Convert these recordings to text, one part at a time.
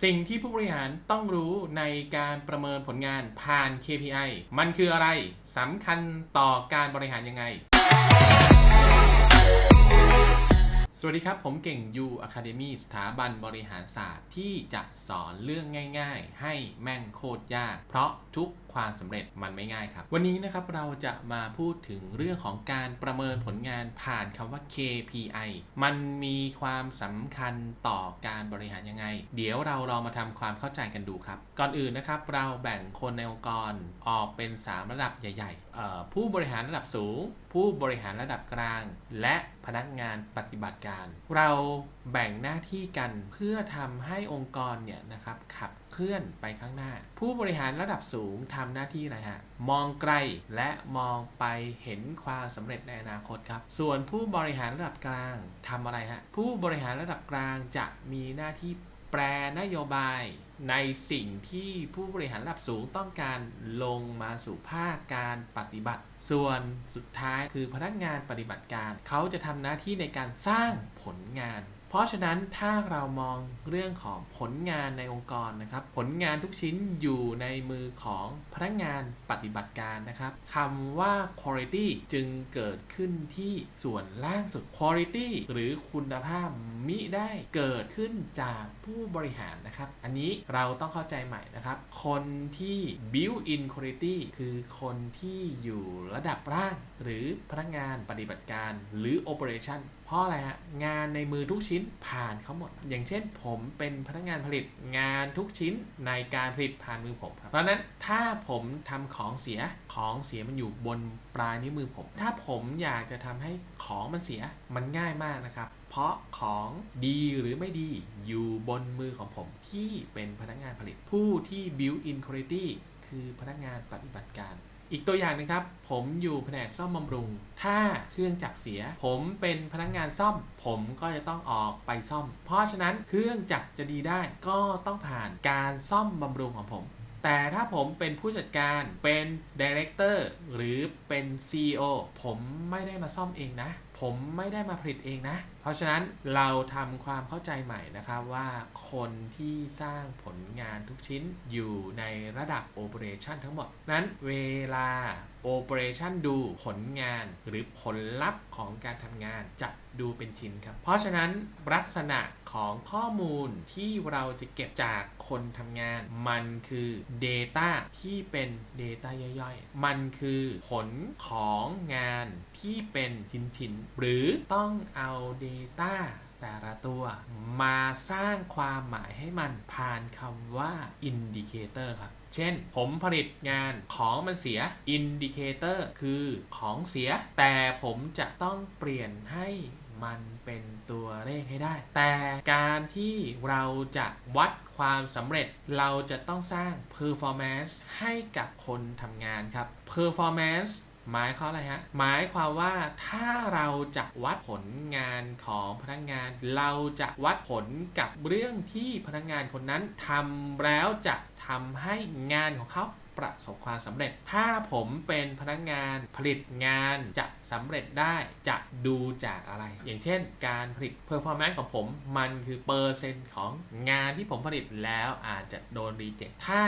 สิ่งที่ผู้บริหารต้องรู้ในการประเมินผลงานผ่าน KPI มันคืออะไรสำคัญต่อการบริหารยังไง สวัสดีครับ ผมเก่ง U Academy สถาบันบริหารศาสตร์ที่จะสอนเรื่องง่าย ๆ ให้แม่งโคตรยาก เพราะทุก ความสำเร็จมันไม่ง่ายครับ วันนี้นะครับเราจะมาพูดถึงเรื่องของการประเมินผลงานผ่านคำว่า KPI มันมีความสำคัญต่อการบริหารยังไง เดี๋ยวเราลองมาทำความเข้าใจกันดูครับ ก่อนอื่นนะครับเราแบ่งคนในองค์กรออกเป็น 3 ระดับใหญ่ๆ ผู้บริหารระดับสูง ผู้บริหารระดับกลาง และพนักงานปฏิบัติการ เราแบ่งหน้าที่กันเพื่อทำให้องค์กรเนี่ยนะครับขับ เคลื่อนไปข้างหน้า ผู้บริหารระดับสูงทำหน้าที่อะไรฮะ มองไกลและมองไปเห็นความสำเร็จในอนาคตครับ ส่วนผู้บริหารระดับกลางทำอะไรฮะ ผู้บริหารระดับกลางจะมีหน้าที่แปรนโยบายในสิ่งที่ผู้บริหารระดับสูงต้องการลงมาสู่ภาคการปฏิบัติ ส่วนสุดท้ายคือพนักงานปฏิบัติการ เขาจะทำหน้าที่ในการสร้างผลงาน เพราะฉะนั้นถ้าเรามองเรื่องของผลงานในองค์กรนะครับ ผลงานทุกชิ้นอยู่ในมือของพนักงานปฏิบัติการนะครับคำว่า quality จึงเกิดขึ้นที่ส่วนล่างสุด quality หรือคุณภาพมิได้เกิดขึ้นจากผู้บริหารนะครับ อันนี้เราต้องเข้าใจใหม่นะครับ คนที่ build in quality คือคนที่อยู่ระดับล่าง หรือพนักงานปฏิบัติการ หรือ operation ราะอะไรฮะงานในมือทุกชิ้นผ่านเขาหมด อย่างเช่นผมเป็นพนักงานผลิตงานทุกชิ้นในการผลิตผ่านมือผมครับเพราะฉะนั้นถ้าผมทำของเสียของเสียมันอยู่บนปลายนิ้วมือผม ถ้าผมอยากจะทำให้ของมันเสียมันง่ายมากนะครับ เพราะของดีหรือไม่ดีอยู่บนมือของผมที่เป็นพนักงานผลิตผู้ที่ build in quality คือพนักงานปฏิบัติการ อีกตัวอย่างหนึงครับ ผมอยู่แผนกซ่อมบำรุง ถ้าเครื่องจักรเสีย ผมเป็นพนักงานซ่อม ผมก็จะต้องออกไปซ่อม เพราะฉะนั้นเครื่องจักรจะดีได้ ก็ต้องผ่านการซ่อมบำรุงของผม แต่ถ้าผมเป็นผู้จัดการ เป็นดีเรคเตอร์ หรือเป็น CEO ผมไม่ได้มาซ่อมเองนะ ผมไม่ได้มาผลิตเองนะ เพราะฉะนั้นเราทำความเข้าใจใหม่นะครับว่าคนที่สร้างผลงานทุกชิ้นอยู่ในระดับ Operation ทั้งหมด นั้นเวลา Operation ดูผลงานหรือผลลัพธ์ของการทำงานจะดูเป็นชิ้นครับ เพราะฉะนั้นลักษณะของข้อมูลที่เราจะเก็บจากคนทำงาน มันคือ Data ที่เป็น Data ย่อยๆ มันคือผลของงานที่เป็นชิ้นๆหรือต้องเอา Data แต่ละตัวมาสร้างความหมายให้มันผ่านคำว่า Indicator ครับ เช่น ผมผลิตงานของมันเสีย Indicator คือของเสีย แต่ผมจะต้องเปลี่ยนให้มันเป็นตัวเลขให้ได้ แต่การที่เราจะวัดความสำเร็จเราจะต้องสร้าง performance ให้กับคนทำงานครับ performance หมายความอะไรฮะ หมายความว่าถ้าเราจะวัดผลงานของพนักงาน เราจะวัดผลกับเรื่องที่พนักงานคนนั้นทำแล้วจะทำให้งานของเขา ประสบความสำเร็จ ถ้าผมเป็นพนักงานผลิตงานจะสำเร็จได้จะดูจากอะไร อย่างเช่น การผลิต performance ของผมมันคือเปอร์เซ็นต์ของงานที่ผมผลิตแล้วอาจจะโดนรีเจ็คถ้า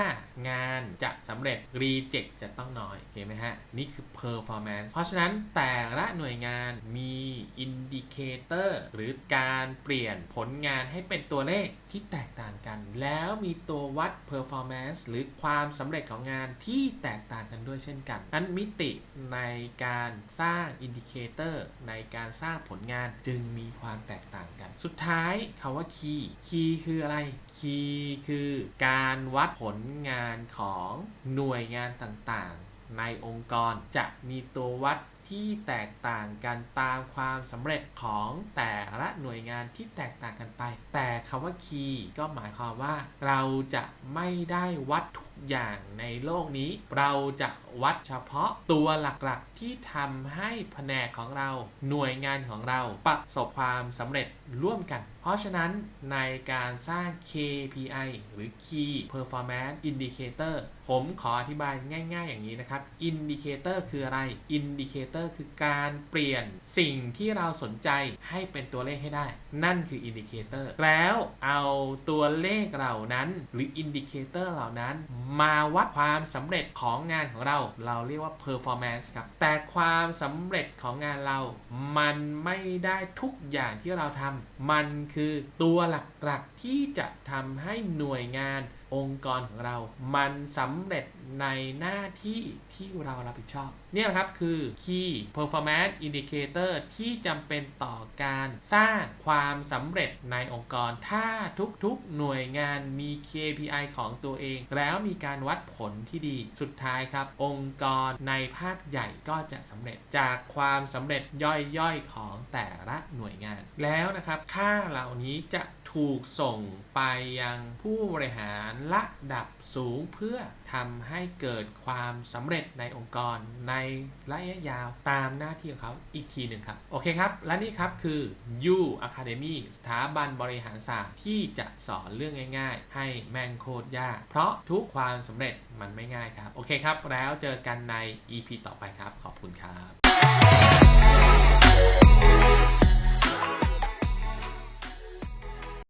งานจะสำเร็จรีเจ็คจะต้องน้อยโอเคไหมฮะ นี่คือ performance เพราะฉะนั้นแต่ละหน่วยงานมี indicator หรือการเปลี่ยนผลงานให้เป็นตัวเลขที่แตกต่างกัน แล้วมีตัววัด performance หรือความสำเร็จของงานานที่แตกต่างกันด้วยเช่นกันนั้นมิติในการสร้าง indicator ในการสร้างผลงานจึงมีความแตกต่างกัน สุดท้ายคำว่า key key คืออะไร key คือการวัดผลงานของหน่วยงานต่างๆ ในองค์กรจะมีตัววัดที่แตกต่างกันตามความสำเร็จของแต่ละหน่วยงานที่แตกต่างกันไป แต่คำว่า key ก็หมายความว่า เราจะไม่ได้วัดทุก อย่างในโลกนี้ เราจะ วัดเฉพาะตัวหลักๆ ที่ทำให้แผนกของเราหน่วยงานของเราประสบความสำเร็จร่วมกัน เพราะฉะนั้นในการสร้าง KPI หรือ Key Performance Indicator ผมขออธิบายง่าย ๆ อย่างนี้นะครับ Indicator คืออะไร Indicator คือการเปลี่ยนสิ่งที่เราสนใจให้เป็นตัวเลขให้ได้ นั่นคือ Indicator แล้วเอาตัวเลขเหล่านั้น หรือ Indicator เหล่านั้น มาวัดความสำเร็จของงานของเราเราเรียกว่า performance ครับ แต่ความสำเร็จของงานเรา มันไม่ได้ทุกอย่างที่เราทำ มันคือตัวหลักๆที่จะทำให้หน่วยงานองค์กรของเรา มันสำเร็จในหน้าที่ที่เรารับผิดชอบ เนี่ยครับคือ Key Performance Indicator ที่จำเป็นต่อการสร้างความสำเร็จในองค์กร ถ้าทุกๆหน่วยงานมี KPI ของตัวเอง แล้วมีการวัดผลที่ดี สุดท้ายครับององค์กรในภาพใหญ่ก็จะสำเร็จจากความสำเร็จย่อยๆของแต่ละหน่วยงาน แล้วนะครับ ค่าเหล่านี้จะถูกส่งไปยังผู้บริหารระดับสูงเพื่อ ทำให้เกิดความสำเร็จในองค์กรในระยะยาวตามหน้าที่ของเขาอีกทีหนึ่งครับ โอเคครับ และนี่ครับคือ U Academy สถาบันบริหารศาสตร์ที่จะสอนเรื่องง่ายๆ ให้แม่งโคตรยาก เพราะทุกความสำเร็จมันไม่ง่ายครับ โอเคครับ แล้วเจอกันใน EP ต่อไปครับ ขอบคุณครับ